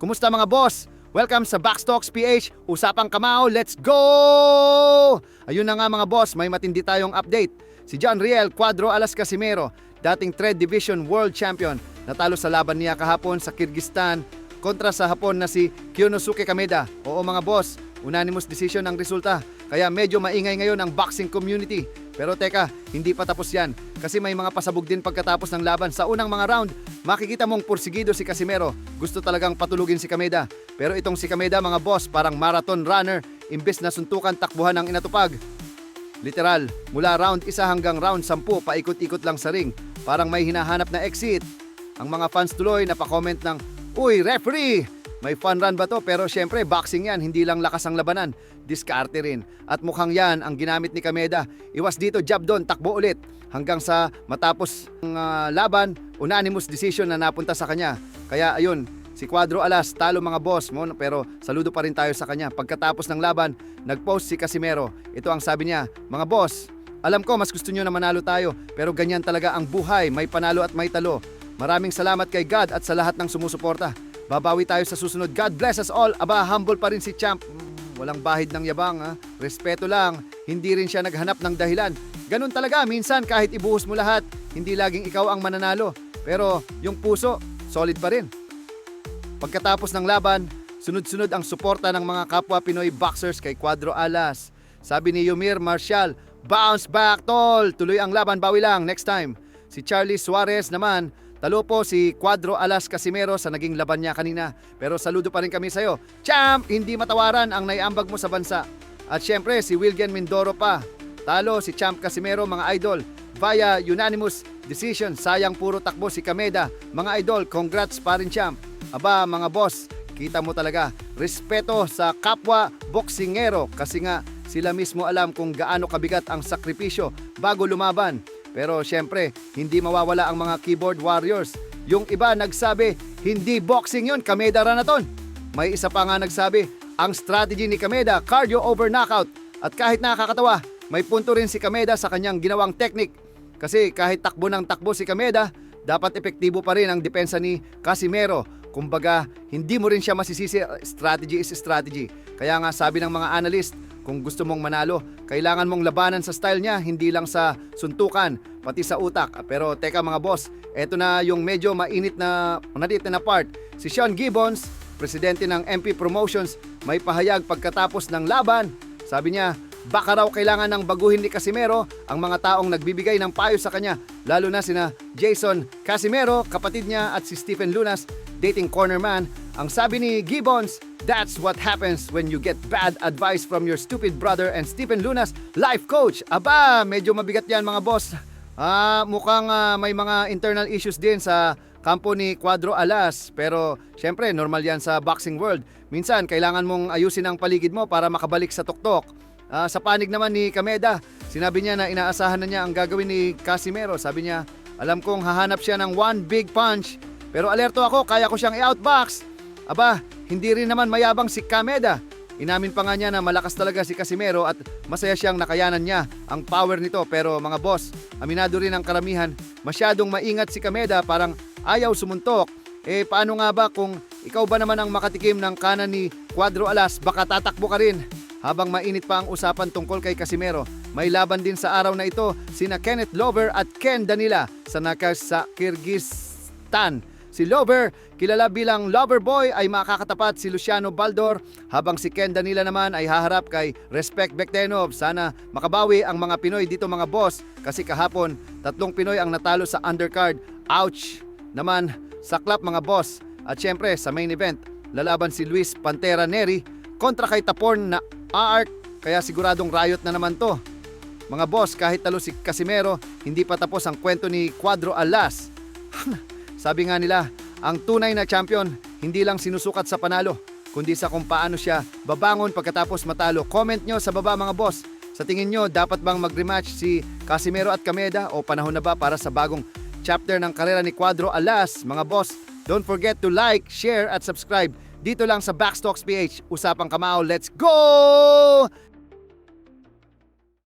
Kumusta mga boss? Welcome sa Backstocks PH, Usapang Kamao, let's go! Ayun na nga mga boss, may matindi tayong update. Si John Riel Cuadro Alas Casimero, dating Thread Division World Champion, natalo sa laban niya kahapon sa Kyrgyzstan kontra sa Hapon na si Kyonosuke Kameda. Oo mga boss, unanimous decision ang resulta. Kaya medyo maingay ngayon ang boxing community. Pero teka, hindi pa tapos yan. Kasi may mga pasabog din pagkatapos ng laban. Sa unang mga round, makikita mong pursigido si Casimero. Gusto talagang patulugin si Kameda. Pero itong si Kameda mga boss, parang marathon runner. Imbes na suntukan takbuhan ng inatupag. Literal, mula round 1 hanggang round 10, paikot-ikot lang sa ring. Parang may hinahanap na exit. Ang mga fans tuloy napakomment ng, Uy, referee! May fun run ba to? Pero syempre, boxing yan, hindi lang lakas ang labanan. Diskarte rin. At mukhang yan ang ginamit ni Kameda. Iwas dito, jab doon, takbo ulit. Hanggang sa matapos ang ah, laban, unanimous decision na napunta sa kanya. Kaya ayun, Si Cuadro Alas, talo mga boss mo, pero saludo pa rin tayo sa kanya. Pagkatapos ng laban, nag-post si Casimero. Ito ang sabi niya, mga boss, alam ko mas gusto nyo na manalo tayo, pero ganyan talaga ang buhay, may panalo at may talo. Maraming salamat kay God at sa lahat ng sumusuporta. Babawi tayo sa susunod. God bless us all. Aba, humble pa rin si Champ. Mm, Walang bahid ng yabang, ha? respeto lang. Hindi rin siya naghanap ng dahilan. Ganun talaga, minsan kahit ibuhos mo lahat, hindi laging ikaw ang mananalo. Pero yung puso, solid pa rin. Pagkatapos ng laban, sunod-sunod ang suporta ng mga kapwa Pinoy boxers kay Cuadro Alas. Sabi ni Yumir Marshall, bounce back tol! Tuloy ang laban, bawi lang, next time. Si Charlie Suarez naman, talo po si Cuadro Alas Casimero sa naging laban niya kanina. Pero saludo pa rin kami sa'yo. Champ, hindi matawaran ang naiambag mo sa bansa. At syempre, si Wilgen Mindoro pa. Talo si Champ Casimero, mga idol. Via unanimous decision, sayang puro takbo si Kameda. Mga idol, congrats pa rin Champ. Aba mga boss, kita mo talaga respeto sa kapwa boksingero kasi nga sila mismo alam kung gaano kabigat ang sakripisyo bago lumaban. Pero syempre, hindi mawawala ang mga keyboard warriors. Yung iba nagsabi, hindi boxing yun, Kameda Ranaton. May isa pa nga nagsabi, ang strategy ni Kameda, cardio over knockout. At kahit nakakatawa, may punto rin si Kameda sa kanyang ginawang technique. Kasi kahit takbo ng takbo si Kameda, dapat epektibo pa rin ang depensa ni Casimero. Kumbaga, hindi mo rin siya masisisi, strategy is strategy. Kaya nga sabi ng mga analyst, kung gusto mong manalo, kailangan mong labanan sa style niya, hindi lang sa suntukan, pati sa utak. Pero teka mga boss, eto na yung medyo mainit na, manadit na part. Si Sean Gibbons, presidente ng MP Promotions, may pahayag pagkatapos ng laban. Sabi niya, baka raw kailangan ng baguhin ni Casimero ang mga taong nagbibigay ng payo sa kanya, lalo na sina Jason Casimero, kapatid niya at si Stephen Lunas, dating corner man. Ang sabi ni Gibbons, that's what happens when you get bad advice from your stupid brother and Stephen Lunas, life coach. Aba, medyo mabigat yan mga boss. Ah, mukhang ah, may mga internal issues din sa kampo ni Cuadro Alas. Pero syempre, normal yan sa boxing world. Minsan, kailangan mong ayusin ang paligid mo para makabalik sa tuktok. Ah, sa panig naman ni Kameda, sinabi niya na inaasahan na niya ang gagawin ni Casimero. Sabi niya, alam kong hahanap siya ng one big punch. Pero alerto ako, kaya ko siyang i-outbox. Aba, hindi rin naman mayabang si Kameda. Inamin pa nga niya na malakas talaga si Casimero at masaya siyang nakayanan niya ang power nito. Pero mga boss, aminado rin ang karamihan, masyadong maingat si Kameda parang ayaw sumuntok. Eh paano nga ba kung ikaw ba naman ang makatikim ng kanan ni Cuadro Alas, baka tatakbo ka rin. Habang mainit pa ang usapan tungkol kay Casimero, may laban din sa araw na ito sina Kenneth Lover at Ken Danila sa nakas sa Kyrgyzstan. Si Lover, kilala bilang Lover Boy ay makakatapat si Luciano Baldor habang si Ken Danila naman ay haharap kay Respect Bektenov. Sana makabawi ang mga Pinoy dito mga boss kasi kahapon tatlong Pinoy ang natalo sa undercard. Ouch! Naman sa clap mga boss. At syempre sa main event, lalaban si Luis Pantera Neri kontra kay Taporn na Art kaya siguradong riot na naman to. Mga boss, kahit talo si Casimero, hindi pa tapos ang kwento ni Cuadro Alas. Sabi nga nila, ang tunay na champion hindi lang sinusukat sa panalo, kundi sa kung paano siya babangon pagkatapos matalo. Comment nyo sa baba mga boss. Sa tingin nyo, dapat bang mag-rematch si Casimero at Kameda o panahon na ba para sa bagong chapter ng karera ni Cuadro Alas? Mga boss, don't forget to like, share at subscribe dito lang sa Backstocks PH. Usapang Kamao, let's go!